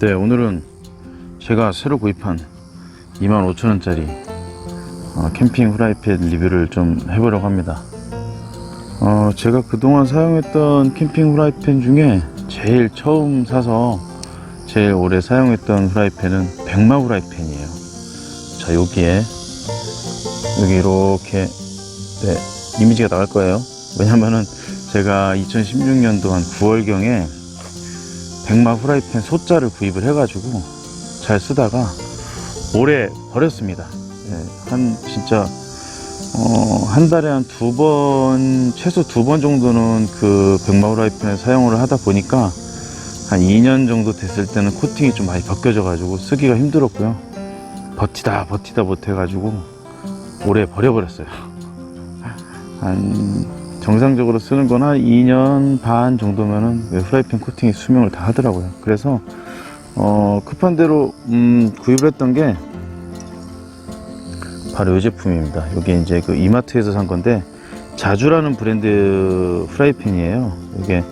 네, 오늘은 제가 새로 구입한 25,000원짜리 어, 캠핑 후라이팬 리뷰를 좀 해보려고 합니다. 어, 제가 그동안 사용했던 캠핑 후라이팬 중에 제일 처음 사서 제일 오래 사용했던 후라이팬은 백마 후라이팬이에요. 자, 여기에 여기 이렇게 네, 이미지가 나갈 거예요. 왜냐면은 제가 2016년도 한 9월경에 백마 후라이팬 소자를 구입을 해가지고 잘 쓰다가 올해 버렸습니다. 예, 한 진짜 어, 한 달에 한 두 번, 최소 두 번 정도는 그 백마 후라이팬을 사용을 하다 보니까 한 2년 정도 됐을 때는 코팅이 좀 많이 벗겨져가지고 쓰기가 힘들었고요. 버티다 버티다 못해가지고 올해 버려버렸어요. 한 정상적으로 쓰는 건한 2년 반 정도면은 왜 프라이팬 코팅이 수명을 다 하더라고요. 그래서 어, 급한 대로 음, 구입을 했던 게 바로 이 제품입니다. 여기 이제 그 이마트에서 산 건데 자주라는 브랜드 프라이팬이에요. 이게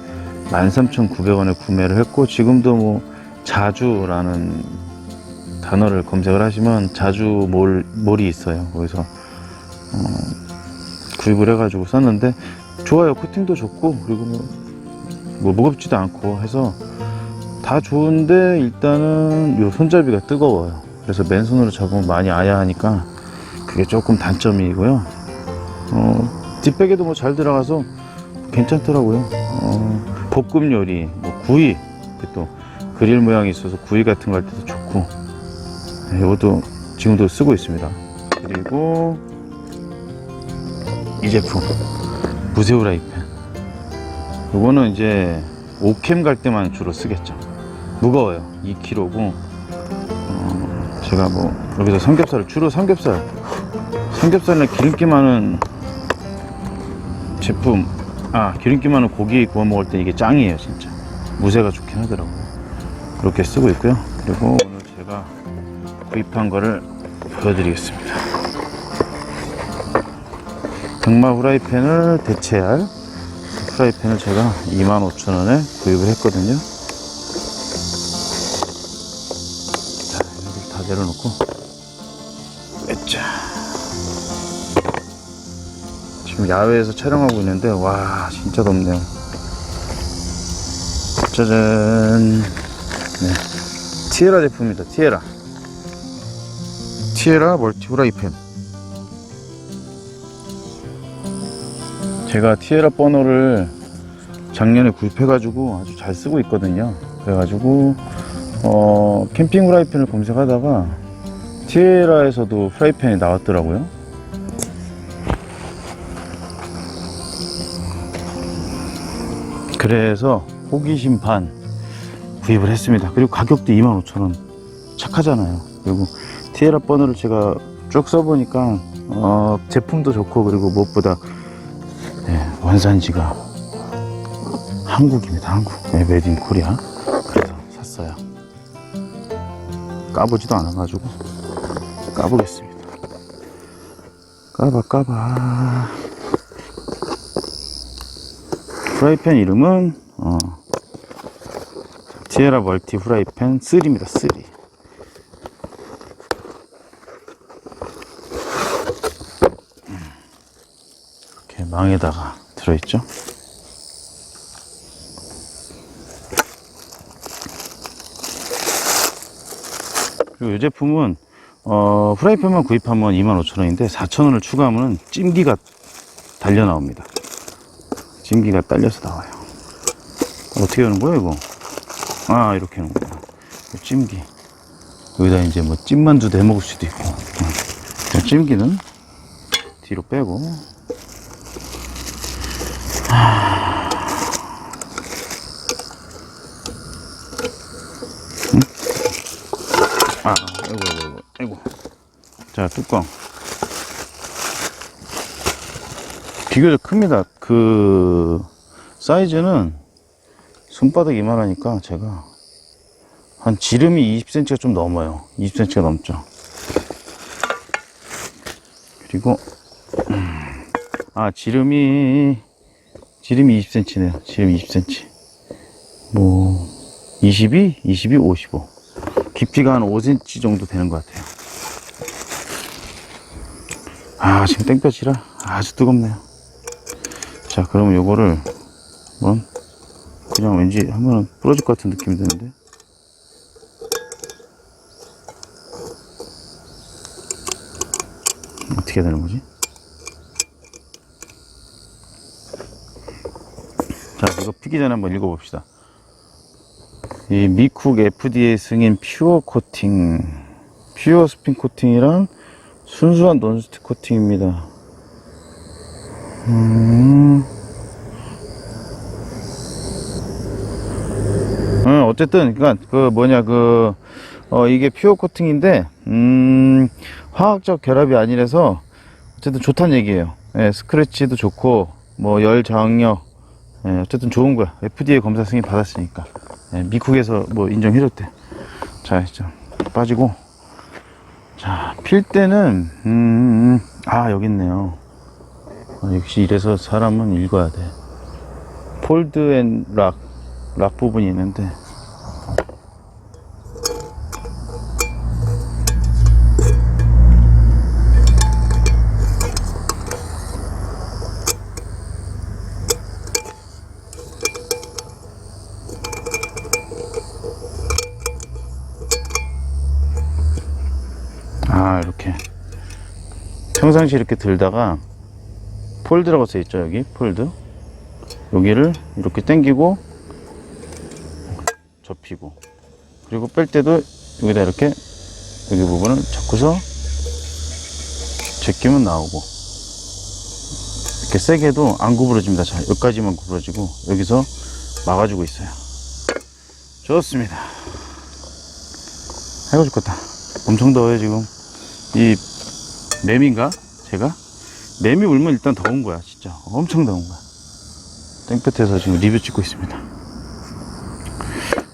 13,900원에 구매를 했고 지금도 뭐 자주라는 단어를 검색을 하시면 자주 몰, 몰이 있어요. 거기서 어, 구입을 해가지고 썼는데 좋아요. 코팅도 좋고 그리고 뭐, 뭐 무겁지도 않고 해서 다 좋은데 일단은 요 손잡이가 뜨거워요. 그래서 맨손으로 잡으면 많이 아야하니까 그게 조금 단점이고요. 어, 뒷백에도 뭐 잘 들어가서 괜찮더라고요. 어, 볶음 요리, 뭐 구이, 또 그릴 모양이 있어서 구이 같은 거 할 때도 좋고 네, 이것도 지금도 쓰고 있습니다. 그리고 이 제품. 무쇠 후라이팬. 요거는 이제 오캠 갈 때만 주로 쓰겠죠. 무거워요. 2kg고. 어, 제가 뭐 여기서 삼겹살을 주로 삼겹살. 삼겹살이나 기름기 많은 제품. 아 기름기 많은 고기 구워 먹을 때 이게 짱이에요 진짜. 무쇠가 좋긴 하더라고요. 그렇게 쓰고 있고요. 그리고 오늘 제가 구입한 거를 보여드리겠습니다 백마 후라이팬을 대체할 그 후라이팬을 제가 25,000원에 구입을 했거든요. 자, 여기 다 내려놓고, 자 지금 야외에서 촬영하고 있는데, 와, 진짜 덥네요. 짜잔. 네. 티에라 제품입니다. 티에라. 티에라 멀티 후라이팬. 제가 티에라 버너를 작년에 구입해가지고 아주 잘 쓰고 있거든요. 그래가지고 어, 캠핑 후라이팬을 검색하다가 티에라에서도 프라이팬이 나왔더라고요. 그래서 호기심 반 구입을 했습니다. 그리고 가격도 25,000원 착하잖아요. 그리고 티에라 버너를 제가 쭉 써보니까 어, 제품도 좋고 그리고 무엇보다 네, 원산지가 한국입니다. 한국. 네, 메드 인 코리아. 그래서 샀어요. 까보지도 않아가지고 까보겠습니다. 까봐 까봐. 프라이팬 이름은 어, 티에라 멀티 프라이팬 3입니다. 3. 이렇게 망에다가 들어있죠. 그리고 이 제품은 어, 프라이팬만 구입하면 25,000원인데 4,000원을 추가하면 찜기가 달려 나옵니다. 찜기가 딸려서 나와요. 어떻게 하는 거예요, 이거? 아, 이렇게 하는. 이 찜기. 여기다 이제 뭐 찜만두도 해 먹을 수도 있고. 응. 이 찜기는 뒤로 빼고 아, 아이고, 아이고, 아이고, 아이고. 자, 뚜껑. 비교적 큽니다. 그, 사이즈는 손바닥 이만하니까 제가 한 지름이 20cm가 좀 넘어요. 20cm가 넘죠. 그리고, 음, 아, 지름이, 지름이 20cm네요. 지름 20cm. 뭐, 22, 22, 55. 깊이가 한 5cm 정도 되는 것 같아요. 아, 지금 땡볕이라 아주 뜨겁네요. 자, 그러면 요거를 한번 그냥 왠지 하면 부러질 것 같은 느낌이 드는데. 어떻게 되는 거지? 자, 이거 피기 전에 한번 읽어봅시다. 이 미쿡 FDA 승인 퓨어 코팅, 퓨어 스핀 코팅이랑 순수한 논스틱 코팅입니다. 음. 어, 어쨌든, 그니까, 그, 뭐냐, 그, 어, 이게 퓨어 코팅인데, 음, 화학적 결합이 아니라서, 어쨌든 좋다는 얘기예요. 예, 스크래치도 좋고, 뭐, 열 저항력, 예, 어쨌든 좋은 거야. FDA 검사 승인 받았으니까. 예, 미국에서 뭐 인정해줬대. 자, 이제 빠지고. 자, 필 때는, 음, 음, 아, 여기 있네요. 아, 역시 이래서 사람은 읽어야 돼. 폴드 앤 락, 락 부분이 있는데. 아, 이렇게. 평상시 이렇게 들다가, 폴드라고 써 있죠, 여기. 폴드. 여기를 이렇게 당기고, 접히고. 그리고 뺄 때도 여기다 이렇게, 여기 부분을 잡고서, 제끼면 나오고. 이렇게 세게 해도 안 구부러집니다. 자, 여기까지만 구부러지고, 여기서 막아주고 있어요. 좋습니다. 아이고, 죽겠다. 엄청 더워요, 지금. 이 매미인가? 제가? 매미 울면 일단 더운 거야, 진짜. 엄청 더운 거야. 땡볕에서 지금 리뷰 찍고 있습니다.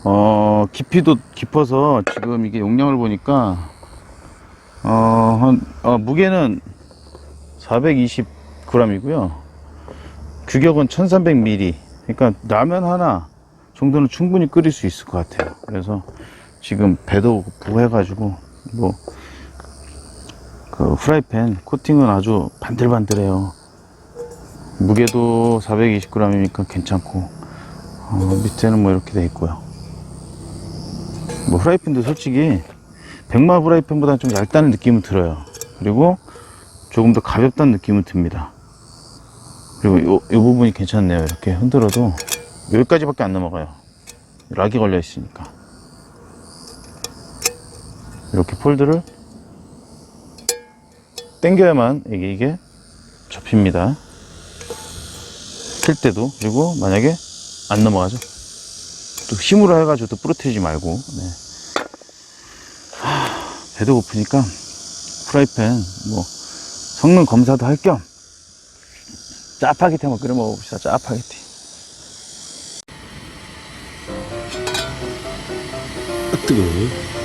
어, 깊이도 깊어서 지금 이게 용량을 보니까, 어, 한, 어, 무게는 420g이고요. 규격은 1300ml. 그러니까 라면 하나 정도는 충분히 끓일 수 있을 것 같아요. 그래서 지금 배도 부해 가지고, 뭐, 그 후라이팬 코팅은 아주 반들반들해요. 무게도 420g이니까 괜찮고 어, 밑에는 뭐 이렇게 돼 있고요. 뭐 후라이팬도 솔직히 백마 후라이팬보다 좀 얇다는 느낌은 들어요. 그리고 조금 더 가볍다는 느낌은 듭니다. 그리고 요, 요 부분이 괜찮네요. 이렇게 흔들어도 여기까지밖에 안 넘어가요. 락이 걸려 있으니까. 이렇게 폴드를 당겨야만 이게, 이게 접힙니다. 필 때도 그리고 만약에 안 넘어가죠. 또 힘으로 해가지고 또 부러뜨리지 말고. 네. 하, 배도 고프니까 프라이팬 뭐 성능 검사도 할 겸 짜파게티 한번 끓여 먹어봅시다. 짜파게티. 아, 뜨거워.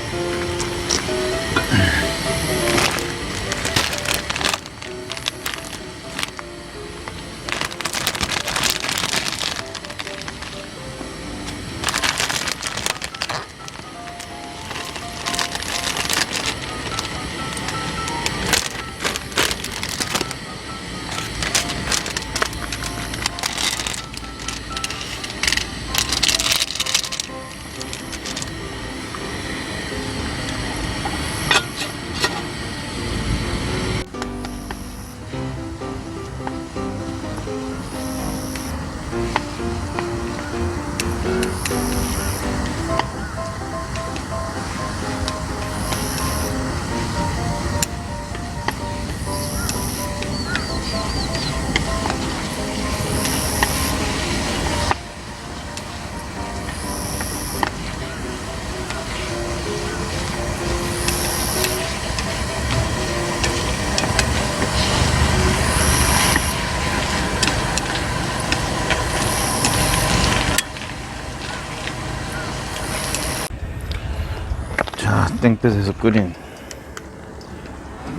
자, 땡볕에서 끓인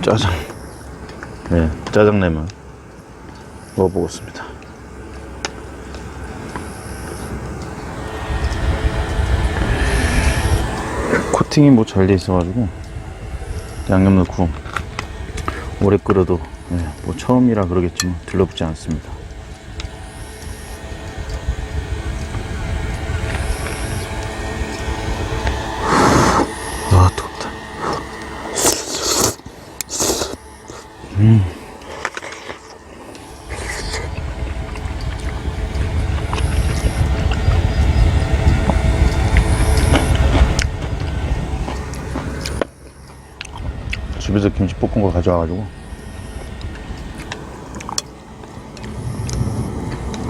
짜장. 네, 짜장라면 먹어보겠습니다. 코팅. 코팅이 뭐 잘 돼 있어가지고 양념 넣고 오래 끓여도 예, 뭐 처음이라 그러겠지만 들러붙지 않습니다. 집에서 김치 볶은 거 가져와가지고.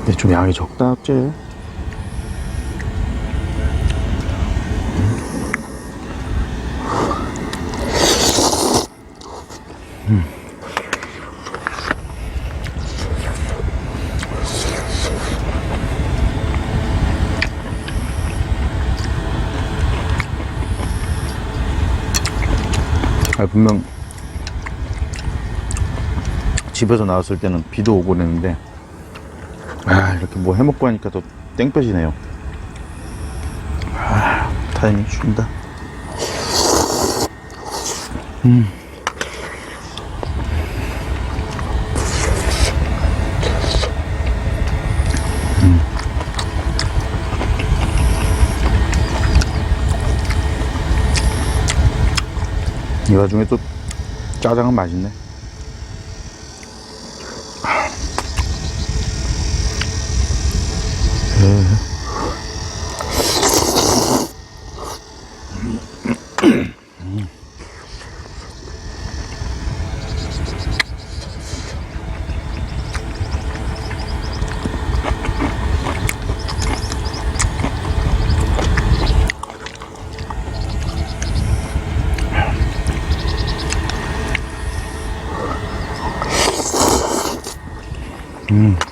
근데 좀 양이 적다 합제. 아 분명 집에서 나왔을 때는 비도 오고 그랬는데 아 이렇게 뭐 해먹고 하니까 또 땡볕이네요. 아 타이밍 죽는다. 이 와중에 또 짜장은 맛있네 Mm.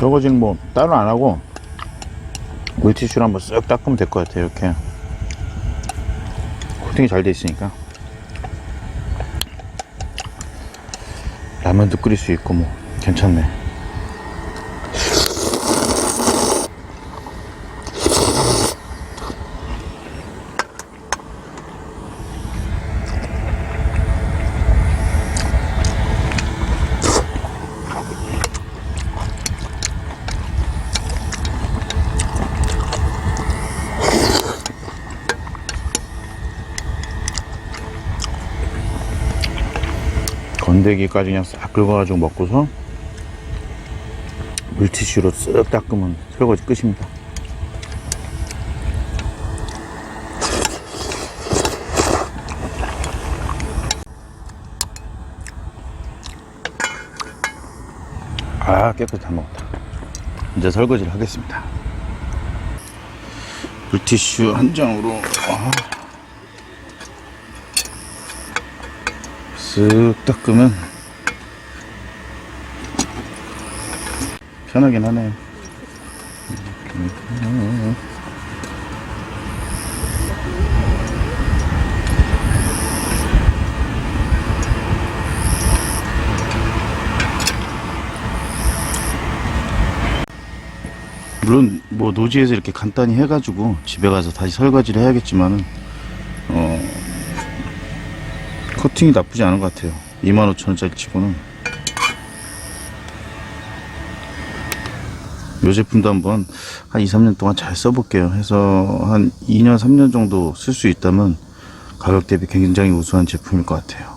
설거지는 뭐 따로 안 하고 물티슈로 한번 쓱 닦으면 될 것 같아요 이렇게. 코팅이 잘 돼 있으니까. 라면도 끓일 수 있고 뭐 괜찮네 건더기까지 그냥 싹 긁어가지고 먹고서 물티슈로 쓱 닦으면 설거지 끝입니다. 아 깨끗이 다 먹었다. 이제 설거지를 하겠습니다. 물티슈 한 장으로 아. 쓱 닦으면 편하긴 하네. 물론 뭐 노지에서 이렇게 간단히 해가지고 집에 가서 다시 설거지를 해야겠지만은 어 커팅이 나쁘지 않은 것 같아요. 25,000원짜리 치고는. 이 제품도 한번 한 2, 3년 동안 잘 써볼게요. 해서 한 2년, 3년 정도 쓸 수 있다면 가격 대비 굉장히 우수한 제품일 것 같아요